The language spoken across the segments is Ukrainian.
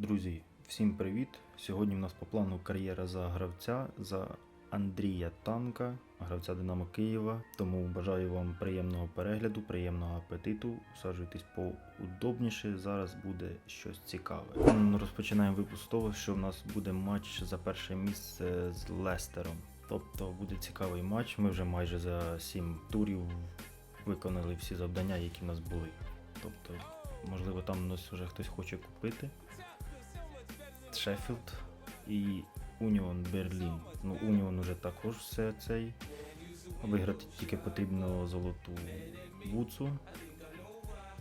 Друзі, всім привіт! Сьогодні в нас по плану кар'єра за гравця за Андрія Танка, гравця Динамо Києва. Тому бажаю вам приємного перегляду, приємного апетиту. Усаджуйтесь поудобніше. Зараз буде щось цікаве. Розпочинаємо випуск з того, що в нас буде матч за перше місце з Лестером. Тобто буде цікавий матч. Ми вже майже за 7 турів виконали всі завдання, які в нас були. Тобто, можливо, там нас вже хтось хоче купити. Шеффілд і Уніон Берлін. Ну, Уніон уже також все цей. Виграти тільки потрібно золоту вуцу.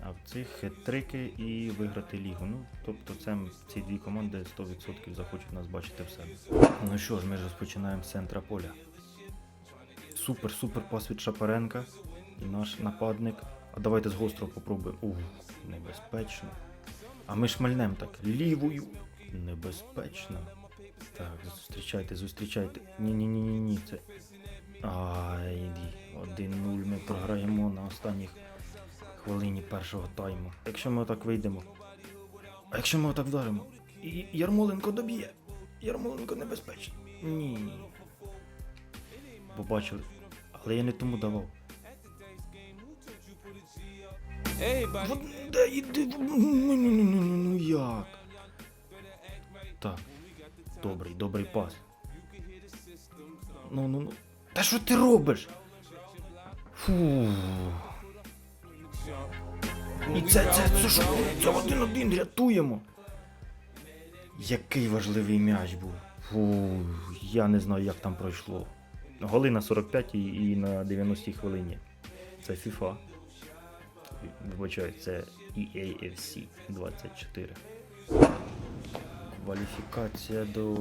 А в цих хет-трики і виграти лігу. Ну, тобто це ці дві команди 100% захочуть нас бачити в себе. Ну що ж, ми ж розпочинаємо з центра поля. Супер, супер пас від Шапаренка. І наш нападник. А давайте з гострого попробуємо. Ух, небезпечно. А ми шмальнем так. Лівою. Небезпечно. Так, зустрічайте, зустрічайте. Ні-ні-ні-ні, це. Ай, 1-0 ми програємо на останніх хвилині першого тайму. Якщо ми отак вийдемо. А якщо ми отак вдаримо? І Ярмоленко доб'є. Ярмоленко небезпечно. Ні. Побачили. Але я не тому давав. Да іди. Ну, ну, ну, ну, ну, ну як? Так. Добрий, добрий пас. Ну, ну, ну. Та що ти робиш? Фу. І це, це, це що? Це один-один рятуємо. Який важливий м'яч був. Фу, я не знаю, як там пройшло. Голи на 45 і на 90 хвилині. Це FIFA. Вибачаю, це EAFC 24. Кваліфікація до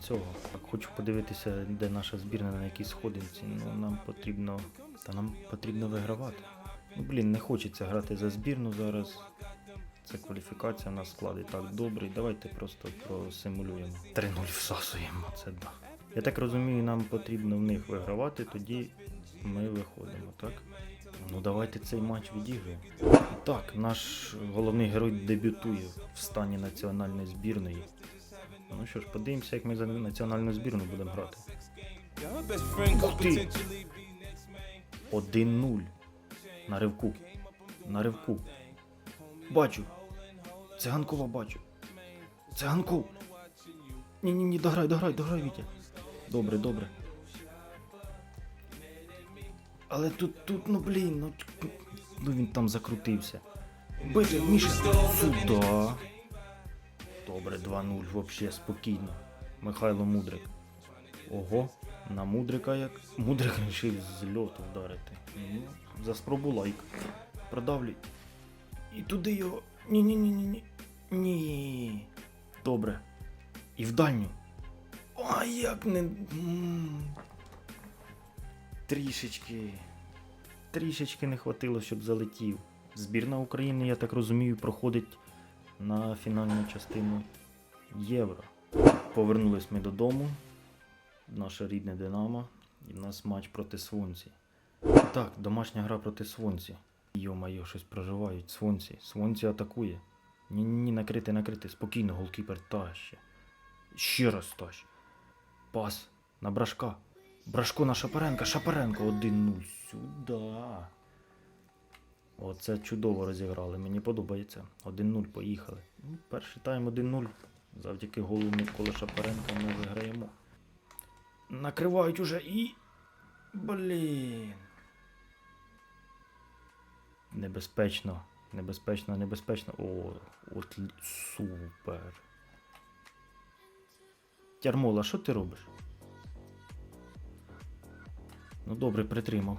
цього. Хочу подивитися, де наша збірна на якій сходинці. Ну, нам потрібно. Та нам потрібно вигравати. Ну, блін, не хочеться грати за збірну зараз. Це кваліфікація на складі так добрий. Давайте просто просимулюємо. 3-0 всасуємо, це да. Я так розумію, нам потрібно в них вигравати, тоді ми виходимо, так? Ну давайте цей матч відіграємо. І так, наш головний герой дебютує в стані національної збірної. Ну що ж, подивимося, як ми за національну збірну будемо грати. Ух ти! 1-0. На ривку. На ривку. Бачу. Циганкова бачу. Циганков. Ні-ні-ні, дограй, дограй, дограй, Вітя. Добре, добре. Але тут, тут, ну блін, ну, ну він там закрутився. Бити, Міша, сюда. Добре, 2-0, вообще спокійно. Михайло Мудрик. Ого, на Мудрика як. Мудрик вирішив з льоту вдарити. Ну, за спробу лайк. Продавлюй. І туди його. Ні-ні-ні-ні. Ні. Добре. І в дальню. Ой, як не. Трішечки. Трішечки не хватило, щоб залетів. Збірна України, я так розумію, проходить на фінальну частину Євро. Повернулись ми додому. Наше рідне Динамо. І в нас матч проти Свонці. Так, домашня гра проти Свонці. Йо-майо, щось проживають. Свонці. Свонці атакує. Ні-ні, накрити, накрити. Спокійно, голкіпер таще. Ще раз таще. Пас на брашка. Брашко на Шапаренка. Шапаренко 1-0. Сюда. Оце чудово розіграли. Мені подобається. 1-0 поїхали. Ну, перший тайм 1-0. Завдяки голу Миколи Шапаренка ми виграємо. Накривають уже і. Блін. Небезпечно. Небезпечно, небезпечно. О, от супер. Ярмола, що ти робиш? Ну добре, притримав.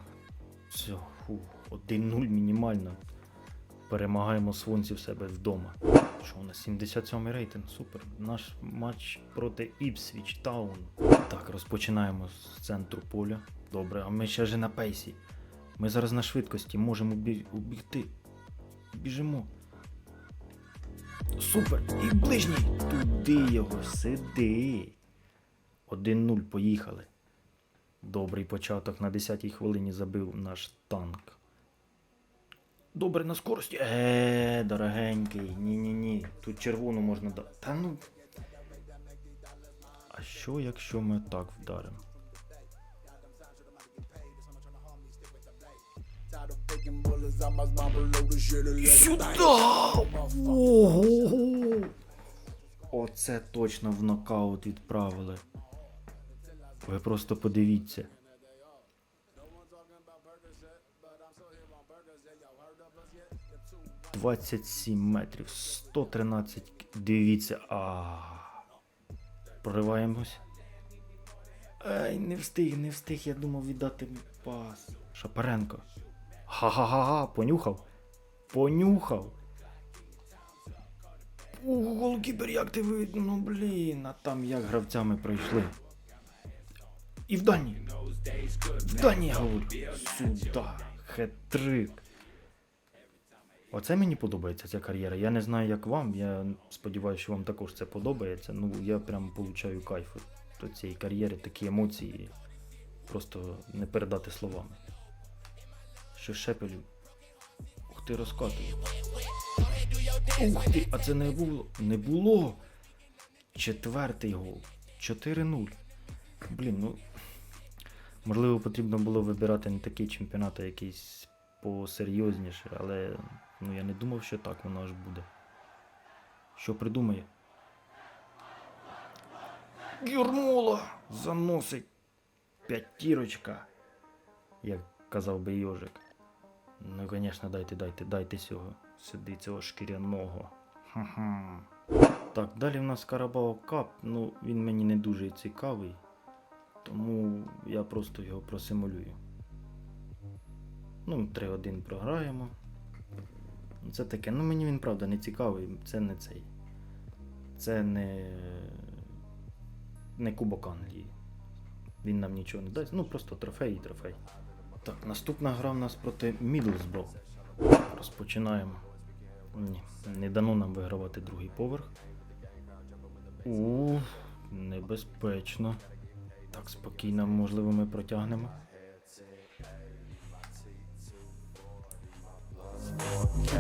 Все, фу, 1-0 мінімально. Перемагаємо свонці в себе вдома. Що у нас 77 й рейтинг, супер. Наш матч проти Іпсвіч Таун. Так, розпочинаємо з центру поля. Добре, а ми ще ж на пейсі. Ми зараз на швидкості можемо убігти. Біжимо. Супер! І ближній! Туди його, сиди. 1-0, поїхали. Добрий початок на 10-й хвилині забив наш танк. Добре на скорості. Е, дорогенький. Ні-ні-ні. Тут червону можна дати. Та ну. А що, якщо ми так вдаримо? Сюда! Ого! Оце точно в нокаут відправили. Ви просто подивіться. Двадцять сім метрів, 113. Дивіться. А. Прориваємось. Ай, не встиг, не встиг, я думав віддати пас. Шапаренко. Ха-ха-ха, понюхав. Понюхав. О, голкіпер, як ти видно, ну блін, а там як гравцями пройшли. І в дані. В дані, я говорю. Сюда. Хет-трик. Оце мені подобається ця кар'єра. Я не знаю, як вам. Я сподіваюся, що вам також це подобається. Ну, я прям получаю кайф від цієї кар'єри, такі емоції. Просто не передати словами. Що шепелю. Ух ти розкатує. Ух ти, а це не було. Не було. Четвертий гол. 4-0. Блін, ну. Можливо, потрібно було вибирати не такий чемпіонат, а якийсь посерйозніше, але ну, я не думав, що так воно аж буде. Що придумає? Гюрмола заносить п'ятірочка, як казав би Йожик. Ну, звісно, дайте, дайте, дайте цього. Сюди цього шкіряного. Ха-ха. Так, далі в нас Карабао Кап. Ну, він мені не дуже цікавий, тому я просто його просимулюю. Ну, 3-1 програємо. Це таке. Ну мені він правда не цікавий. Це не цей. Це не. Не Кубок Англії. Він нам нічого не дасть. Ну просто трофей і трофей. Так, наступна гра в нас проти Мідлсбро. Розпочинаємо. Ні, не дано нам вигравати другий поверх. У, небезпечно. Так, спокійно, можливо, ми протягнемо.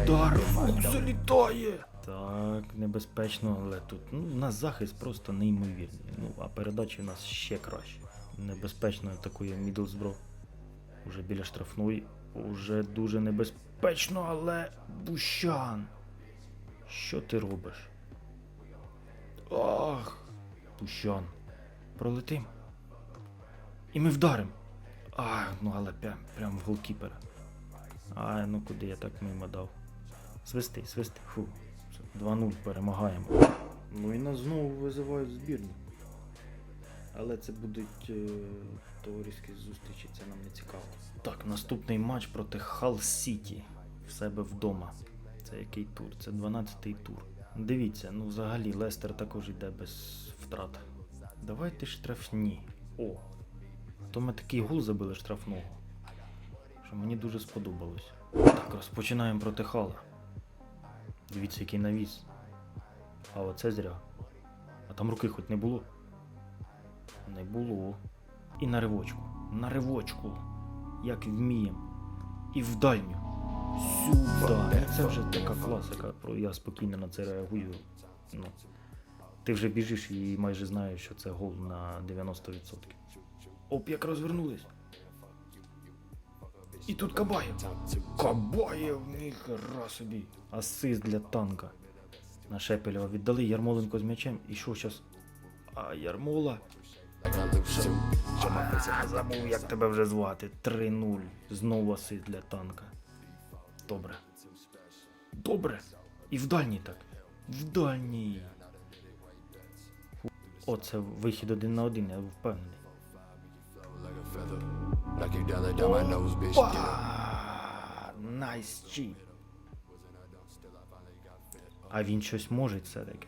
Удар! Фух, залітає! Так, небезпечно, але тут ну, у нас захист просто неймовірний. Ну, а передачі в нас ще краще. Небезпечно атакує Мідлсбро. Уже біля штрафної. Уже дуже небезпечно, але Бущан. Що ти робиш? Ах, Бущан. Пролетим. І ми вдаримо. Ах, ну але прям, прям в голкіпера. Ай, ну куди я так мимо дав? Свисти, свисти. Фу. 2-0 перемагаємо. Ну і нас знову визивають збірну. Але це будуть е, товариські зустрічі, це нам не цікаво. Так, наступний матч проти Хал Сіті в себе вдома. Це який тур? Це 12-й тур. Дивіться, ну взагалі Лестер також йде без втрат. Давайте штрафні. О! То ми такий гол забили штрафного. Що мені дуже сподобалось. Так, розпочинаємо проти Хала. Дивіться, який навіс. А оце зря. А там руки хоч не було. Не було. І на ривочку. На ривочку. Як вмієм. І в дальню. Сюда. Ну, Це вже така класика. Я спокійно на це реагую. Ну. Ти вже біжиш і майже знаєш, що це гол на 90%. Оп, як розвернулись. І тут Кабаєв. Кабаєв, ніхера собі. Асист для танка. На Шепелєва віддали Ярмоленко з м'ячем. І що зараз? А Ярмола. А, забув, як тебе вже звати. 3-0. Знову асист для танка. Добре. Добре. І в дальній так. В дальній. О, це вихід один на один, я впевнений. Get Найс чіп. А він щось може все-таки.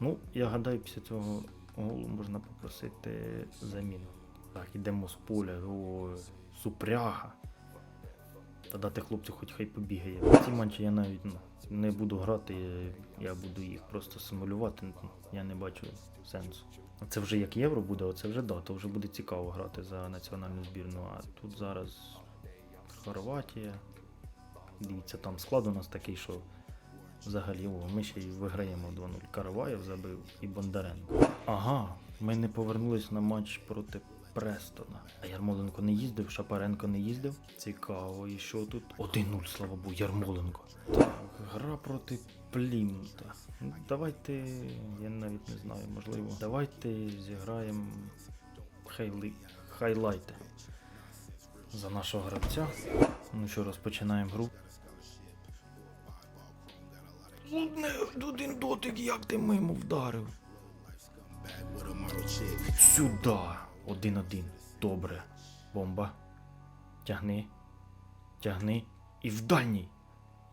Ну, я гадаю, після цього голу можна попросити заміну. Так, ідемо з поля. О, супряга. Та дати хлопцю хоч хай побігає. Ці матчі я навіть ну, не буду грати, я буду їх просто симулювати. ну, Я не бачу сенсу. Це вже як євро буде, оце вже да, то вже буде цікаво грати за національну збірну. А тут зараз Хорватія. Дивіться, там склад у нас такий, що взагалі о, ми ще й виграємо 2-0. Караваєв забив і Бондаренко. Ага, ми не повернулись на матч проти Престона. А Ярмоленко не їздив, Шапаренко не їздив. Цікаво, і що тут? 1-0, слава Богу, Ярмоленко. Так, гра проти Плімута. Ну, Давайте, я навіть не знаю, можливо. Давайте зіграємо хайли... хайлайти за нашого гравця. Ну що, розпочинаємо гру. Один дотик, як ти мимо вдарив. Сюда. Один-один. Добре. Бомба. Тягни. Тягни. І в дальній.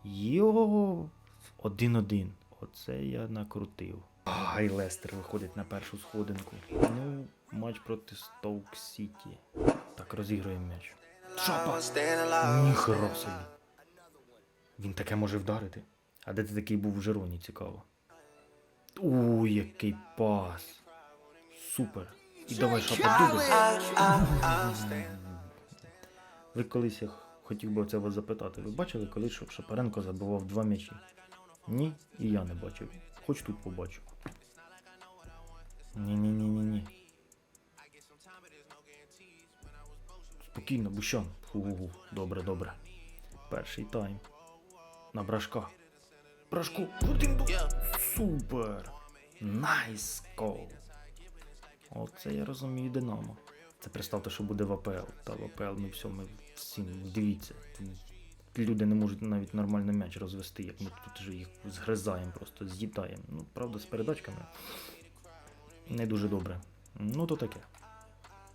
Йо. Один-один. Оце я накрутив. Ай, Лестер виходить на першу сходинку. Ну, матч проти Стоук Сіті. Так, розігруємо м'яч. Шапа! Ніхера собі. Він таке може вдарити. А де ти такий був в Жероні, цікаво. У, який пас. Супер. І давай шапа дубль. Ви колись я хотів би це вас запитати. Ви бачили колись, щоб Шапаренко забивав два м'ячі? Ні, і я не бачив. Хоч тут побачу. Ні-ні-ні-ні-ні. Спокійно, Бущан. Фу-гу-гу. Добре, добре. Перший тайм. На брашка. Брашку. Супер. Найс гол. Оце я розумію Динамо. Це представте, що буде в АПЛ. Та в АПЛ ми все, ми всім дивіться. Люди не можуть навіть нормально м'яч розвести, як ми тут вже їх згризаємо, просто з'їдаємо. Ну, правда, з передачками не дуже добре. Ну, то таке.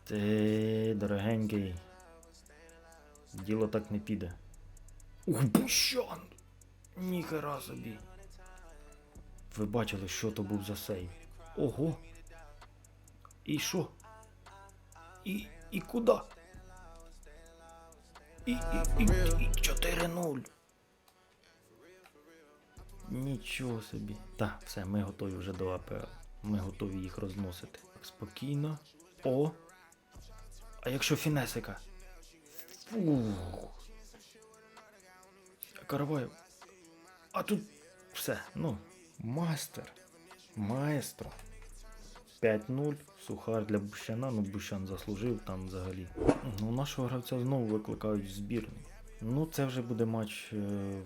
Ти, дорогенький. Діло так не піде. Ух, бущан! Ніхера собі. Ви бачили, що то був за сейв? Ого. І що? І. і куди? І, і, і, і 4-0. Нічого собі. Так, все, ми готові вже до АПЛ. Ми готові їх розносити. Спокійно. О. А якщо Фінесика? Фух. Караваєв. А тут все. Ну, мастер. Маестро. 5-0. Сухар для Бущана. Ну, Бущан заслужив там взагалі. Ну, нашого гравця знову викликають в збірну. Ну, це вже буде матч е,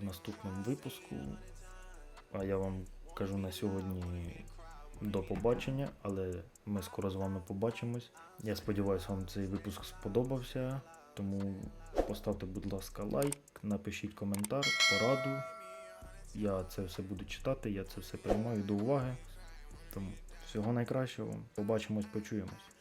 в наступному випуску. А я вам кажу на сьогодні до побачення, але ми скоро з вами побачимось. Я сподіваюся, вам цей випуск сподобався. Тому поставте, будь ласка, лайк, напишіть коментар, пораду. Я це все буду читати, я це все приймаю до уваги. Тому всього найкращого. Побачимось, почуємось.